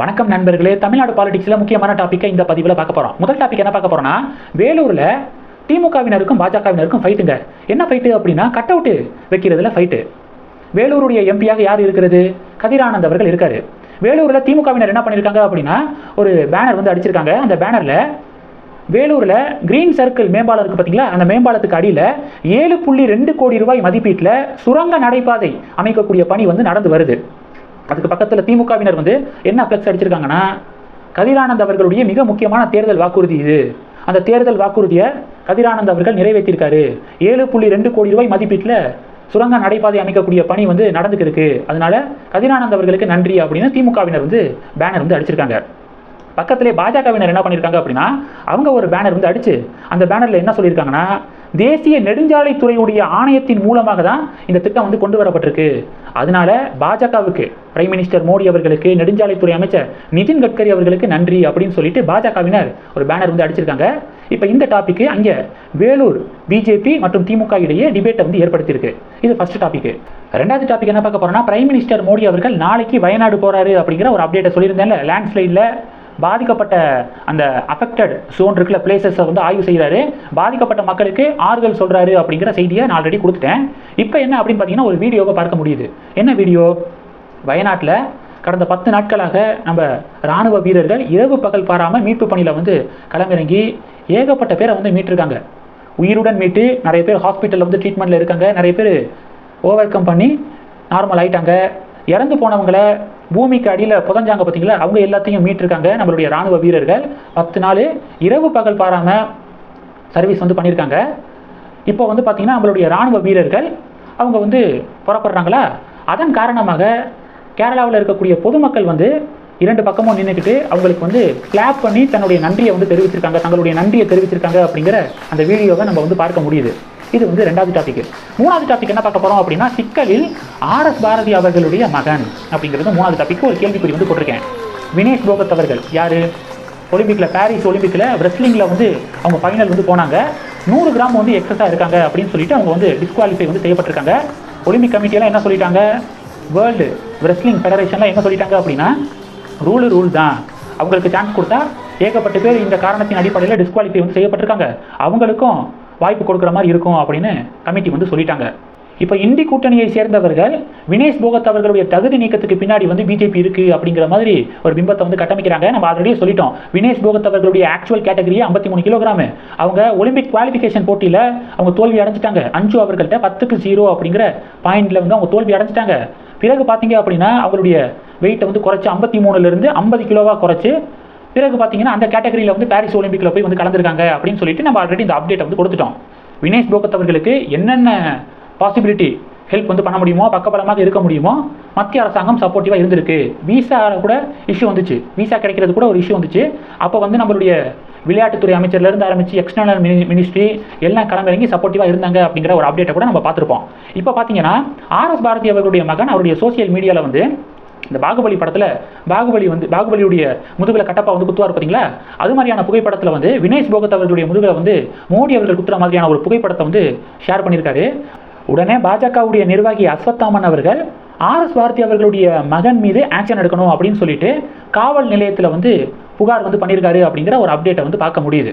வணக்கம் நண்பர்களே. தமிழ்நாடு பாலிடிக்ஸில் முக்கியமான டாப்பிக்கை இந்த பதிவில் பார்க்க போகிறோம் முதல் டாபிக் என்ன பார்க்க போகிறோம்னா வேலூரில் திமுகவினருக்கும் பாஜகவினருக்கும் ஃபைட்டுங்க என்ன ஃபைட்டு அப்படின்னா கட் அவுட்டு வைக்கிறதுல ஃபைட்டு வேலூருடைய எம்பியாக யார் இருக்கிறது? கதிரானந்த் அவர்கள் இருக்கார். வேலூரில் திமுகவினர் என்ன பண்ணியிருக்காங்க அப்படின்னா ஒரு பேனர் வந்து அடிச்சிருக்காங்க. அந்த பேனரில் வேலூரில் கிரீன் சர்க்கிள் மேம்பாலம் இருக்குது பார்த்தீங்களா? அந்த மேம்பாலத்துக்கு அடியில் ஏழு புள்ளி ரெண்டு கோடி ரூபாய் மதிப்பீட்டில் சுரங்க நடைபாதை அமைக்கக்கூடிய பணி வந்து நடந்து வருது. அதுக்கு பக்கத்தில் திமுகவினர் வந்து என்ன ஃப்ளெக்ஸ் அடிச்சிருக்காங்கன்னா கதிரானந்த் அவர்களுடைய மிக முக்கியமான தேர்தல் வாக்குறுதி இது. அந்த தேர்தல் வாக்குறுதியை கதிரானந்த் அவர்கள் நிறைவேற்றியிருக்காரு. ஏழு புள்ளி ரெண்டு கோடி ரூபாய் மதிப்பீட்டில் சுரங்க நடைபாதை அமைக்கக்கூடிய பணி வந்து நடந்துக்கு இருக்கு. அதனால கதிரானந்த் அவர்களுக்கு நன்றி அப்படின்னு திமுகவினர் வந்து பேனர் வந்து அடிச்சிருக்காங்க. பக்கத்திலே பாஜகவினர் என்ன பண்ணியிருக்காங்க அப்படின்னா அவங்க ஒரு பேனர் வந்து அடிச்சு அந்த பேனரில் என்ன சொல்லியிருக்காங்கன்னா தேசிய நெடுஞ்சாலைத்துறையுடைய ஆணையத்தின் மூலமாக தான் இந்த திட்டம் வந்து கொண்டு வரப்பட்டிருக்கு. அதனால பாஜகவுக்கு பிரைம் மினிஸ்டர் மோடி அவர்களுக்கு நெடுஞ்சாலைத்துறை அமைச்சர் நிதின் கட்கரி அவர்களுக்கு நன்றி அப்படின்னு சொல்லிட்டு பாஜகவினர் ஒரு பேனர் வந்து அடிச்சிருக்காங்க. இப்போ இந்த டாபிக் அங்கே வேலூர் பிஜேபி மற்றும் திமுக இடையே டிபேட்டை வந்து ஏற்படுத்தியிருக்கு. இது ஃபர்ஸ்ட் டாபிக் ரெண்டாவது டாபிக் என்ன பார்க்க போறோம்னா பிரைம் மினிஸ்டர் மோடி அவர்கள் நாளைக்கு வயநாடு போறாரு அப்படிங்கிற ஒரு அப்டேட்டை சொல்லியிருந்தேன்ல லேண்ட்ஸ்லைடில் பாதிக்கப்பட்ட அந்த அஃபெக்டட் ஜோன் இருக்கிற பிளேசஸை வந்து ஆய்வு செய்கிறாரு பாதிக்கப்பட்ட மக்களுக்கு ஆறுதல் சொல்கிறாரு அப்படிங்கிற செய்தியை நான் ஆல்ரெடி கொடுத்துட்டேன். இப்போ என்ன அப்படின்னு பார்த்தீங்கன்னா ஒரு வீடியோவை பார்க்க முடியுது. என்ன வீடியோ? வயநாட்டில் கடந்த பத்து நாட்களாக நம்ம ராணுவ வீரர்கள் இரவு பகல் பாராமல் மீட்பு பணியில் வந்து களமிறங்கி ஏகப்பட்ட பேரை வந்து மீட்டிருக்காங்க. உயிருடன் மீட்டு நிறைய பேர் ஹாஸ்பிட்டலில் வந்து ட்ரீட்மெண்ட்டில் இருக்காங்க. நிறைய பேர் ஓவர் கம் பண்ணி நார்மல் ஆகிட்டாங்க இறந்து போனவங்கள பூமிக்கு அடியில் புதஞ்சாங்க பார்த்தீங்களா? அவங்க எல்லாத்தையும் மீட்டிருக்காங்க. நம்மளுடைய ராணுவ வீரர்கள் பத்து நாள் இரவு பகல் பாராமல் சர்வீஸ் வந்து பண்ணியிருக்காங்க இப்போ வந்து பார்த்தீங்கன்னா நம்மளுடைய ராணுவ வீரர்கள் அவங்க வந்து புறப்படுறாங்களா? அதன் காரணமாக கேரளாவில் இருக்கக்கூடிய பொதுமக்கள் வந்து இரண்டு பக்கமும் நின்றுக்கிட்டு அவங்களுக்கு வந்து கிளாப் பண்ணி தன்னுடைய நன்றியை வந்து தெரிவிச்சிருக்காங்க. தங்களுடைய நன்றியை தெரிவிச்சிருக்காங்க அப்படிங்கிற அந்த வீடியோவை நம்ம வந்து பார்க்க முடியுது. இது வந்து ரெண்டாவது டாபிக் மூணாவது டாபிக் என்ன பார்க்க போறோம் அப்படின்னா சிக்கலில் ஆர் எஸ் பாரதி அவர்களுடைய மகன் அப்படிங்கிறது மூணாவது டாபிக் ஒரு கேள்விக்குறி வந்து போட்டிருக்கேன். வினேஷ் போகத் அவர்கள் யாரு? ஒலிம்பிக்கில் பாரிஸ் ஒலிம்பிக்கில் ரெஸ்லிங்கில் வந்து அவங்க ஃபைனல் வந்து போனாங்க. நூறு கிராம் வந்து எக்ஸஸாக இருக்காங்க அப்படின்னு சொல்லிட்டு அவங்க வந்து டிஸ்குவாலிஃபை வந்து செய்யப்பட்டிருக்காங்க. ஒலிம்பிக் கமிட்டியெல்லாம் என்ன சொல்லிட்டாங்க? வேர்ல்டு ரெஸ்லிங் ஃபெடரேஷன்லாம் என்ன சொல்லிட்டாங்க அப்படின்னா ரூலு ரூல் தான். அவங்களுக்கு சான்ஸ் கொடுத்தா ஏகப்பட்ட பேர் இந்த காரணத்தின் அடிப்படையில் டிஸ்குவாலிஃபை வந்து செய்யப்பட்டிருக்காங்க. அவங்களுக்கும் வாய்ப்பு கொடுக்குற மாதிரி இருக்கும் அப்படின்னு கமிட்டி வந்து சொல்லிட்டாங்க. இப்போ இந்தி கூட்டணியை சேர்ந்தவர்கள் வினேஷ் போகத் அவர்களுடைய தகுதி நீக்கத்துக்கு பின்னாடி வந்து பிஜேபி இருக்குது அப்படிங்கிற மாதிரி ஒரு பிம்பத்தை வந்து கட்டமைக்கிறாங்க. நம்ம ஆல்ரெடி சொல்லிட்டோம். வினேஷ் போகத் அவர்களுடைய ஆக்சுவல் கேட்டகரியே ஐம்பத்தி மூணு கிலோகிராம் அவங்க ஒலிம்பிக் குவாலிஃபிகேஷன் போட்டியில் அவங்க தோல்வி அடைஞ்சிட்டாங்க. அஞ்சு அவர்கள்ட்ட பத்துக்கு ஜீரோ அப்படிங்கிற பாயிண்டில் வந்து அவங்க தோல்வி அடைஞ்சிட்டாங்க. பிறகு பார்த்தீங்க அப்படின்னா அவங்களுடைய வெயிட்டை வந்து குறைச்சி ஐம்பத்தி மூணுலேருந்து ஐம்பது கிலோவாக குறைச்சி பிறகு பார்த்தீங்கன்னா அந்த கேட்டகரியில் வந்து பாரிஸ் ஒலிம்பிக்கில் போய் வந்து கலந்துருக்காங்க அப்படின்னு சொல்லிட்டு நம்ம ஆல்ரெடி இந்த அப்டேட் வந்து கொடுத்துட்டோம். வினேஷ் போகத் அவர்களுக்கு என்னென்ன பாசிபிலிட்டி ஹெல்ப் வந்து பண்ண முடியுமோ பக்கபலமாக இருக்க முடியுமோ மத்திய அரசாங்கம் சப்போர்ட்டிவாக இருந்திருக்கு. விசாவில் கூட இஷ்யூ வந்துச்சு. விசா கிடைக்கிறது கூட ஒரு இஷ்யூ வந்துச்சு. அப்போ வந்து நம்மளுடைய விளையாட்டுத்துறை அமைச்சர்லேருந்து ஆரம்பித்து எக்ஸ்டர்னல் மினி மினிஸ்ட்ரி எல்லாம் களமிறங்கி சப்போர்ட்டிவாக இருந்தாங்க அப்படிங்கிற ஒரு அப்டேட்டை கூட நம்ம பார்த்துருப்போம். இப்போ பார்த்தீங்கன்னா ஆர்எஸ் பாரதி அவர்களுடைய மகன் அவருடைய சோசியல் மீடியாவில் வந்து இந்த பாகுபலி படத்தில் பாகுபலி வந்து பாகுபலியுடைய முதுகில் கட்டப்பா வந்து குத்துவார் பார்த்தீங்களா அது மாதிரியான புகைப்படத்தில் வந்து வினேஷ் போகத் அவர்களுடைய முதுகில் வந்து மோடி அவர்கள் குத்துற மாதிரியான ஒரு புகைப்படத்தை வந்து ஷேர் பண்ணியிருக்காரு. உடனே பாஜகவுடைய நிர்வாகி அஸ்வத்தாமன் அவர்கள் ஆர்எஸ் பாரதி அவர்களுடைய மகன் மீது ஆக்ஷன் எடுக்கணும் அப்படின்னு சொல்லிட்டு காவல் நிலையத்தில் வந்து புகார் வந்து பண்ணியிருக்காரு அப்படிங்கிற ஒரு அப்டேட்டை வந்து பார்க்க முடியுது.